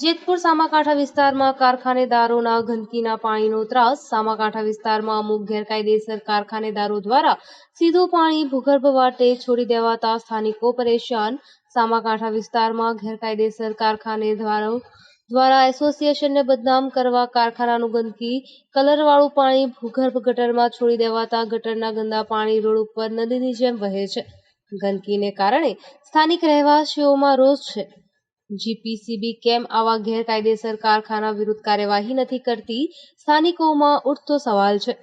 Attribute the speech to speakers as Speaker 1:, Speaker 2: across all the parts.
Speaker 1: જેતપુર સામાકાંઠા વિસ્તારમાં કારખાનેદારોના ગંદકીના પાણીનો ત્રાસ. સામાકાંઠા વિસ્તારમાં અમુક ગેરકાયદેસર કારખાનેદારો દ્વારા સીધું પાણી ભૂગર્ભ વાટે છોડી દેવાતા સ્થાનિકો પરેશાન. સામાકાંઠા વિસ્તારમાં ગેરકાયદેસર કારખાનેદારો દ્વારા એસોસિએશનને બદનામ કરવા કારખાનાનું ગંદકી. કલરવાળું પાણી ભૂગર્ભ ગટરમાં છોડી દેવાતા ગટરના ગંદા પાણી રોડ ઉપર નદીની જેમ વહે છે. ગંદકીને કારણે સ્થાનિક રહેવાસીઓમાં રોષ છે. જીપીસીબી કેમ આવા ગેરકાયદેસર કારખાના વિરુદ્ધ કાર્યવાહી નથી કરતી? સ્થાનિકોમાં ઉઠતો સવાલ છે.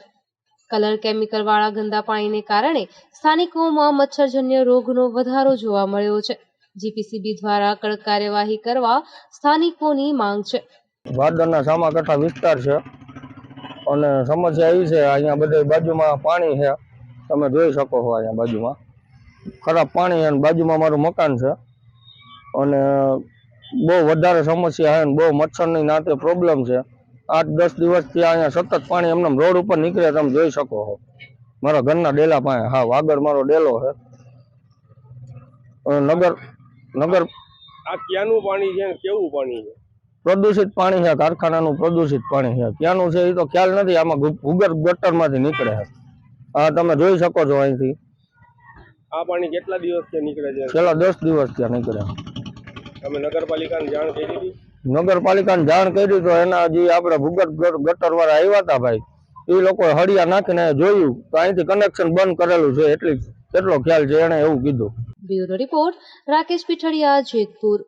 Speaker 1: કલર કેમિકલ વાળા ગંદા પાણીને કારણે સ્થાનિકોમાં મચ્છરજન્ય રોગનો વધારો જોવા મળ્યો છે. જીપીસીબી દ્વારા કડક કાર્યવાહી કરવા સ્થાનિકોની માંગ છે.
Speaker 2: ભાદરના કઠા વિસ્તાર છે. અને સમસ્યા એવી છે, અહીંયા બધે બાજુમાં પાણી છે. તમે જોઈ શકો છો અહીંયા બાજુમાં. ખરાબ પાણી અને બાજુમાં મારું મકાન છે. અને બહુ વધારે સમસ્યા છે બહુ મચ્છરની નાતે પ્રોબ્લેમ છે. આઠ દસ દિવસથી અહીંયા સતત પાણી એમને રોડ ઉપર નીકળે તમે જોઈ શકો છો. મારા ઘરના ડેલા પાસે હા આગળ મારો ડેલો છે. નગર નગર
Speaker 3: આ ક્યાંનું પાણી છે કેવું પાણી છે?
Speaker 2: પ્રદૂષિત પાણી છે કારખાનાનું પ્રદૂષિત પાણી છે. ક્યાંનું છે એ તો ખ્યાલ નથી આમાં ભૂગર્ભ ગટરમાંથી નીકળે છે. આ તમે જોઈ શકો છો અહીંથી.
Speaker 3: આ પાણી કેટલા દિવસથી નીકળે છે?
Speaker 2: છેલ્લા દસ દિવસ ત્યાં નીકળે
Speaker 3: તમે નગરપાલિકાને જાણ કરી હતી.
Speaker 2: નગરપાલિકાને જાણ કરી તો એના હજી આપણે ભૂગર્ભ ગટર વાળા આવ્યા હતા ભાઈ એ લોકો હળિયા નાખીને જોયું. તો અહીંથી કનેક્શન બંધ કરેલું છે એટલી એટલો ખ્યાલ છે એણે એવું કીધું.
Speaker 1: Bureau report Rakesh Pithadiya Jetpur.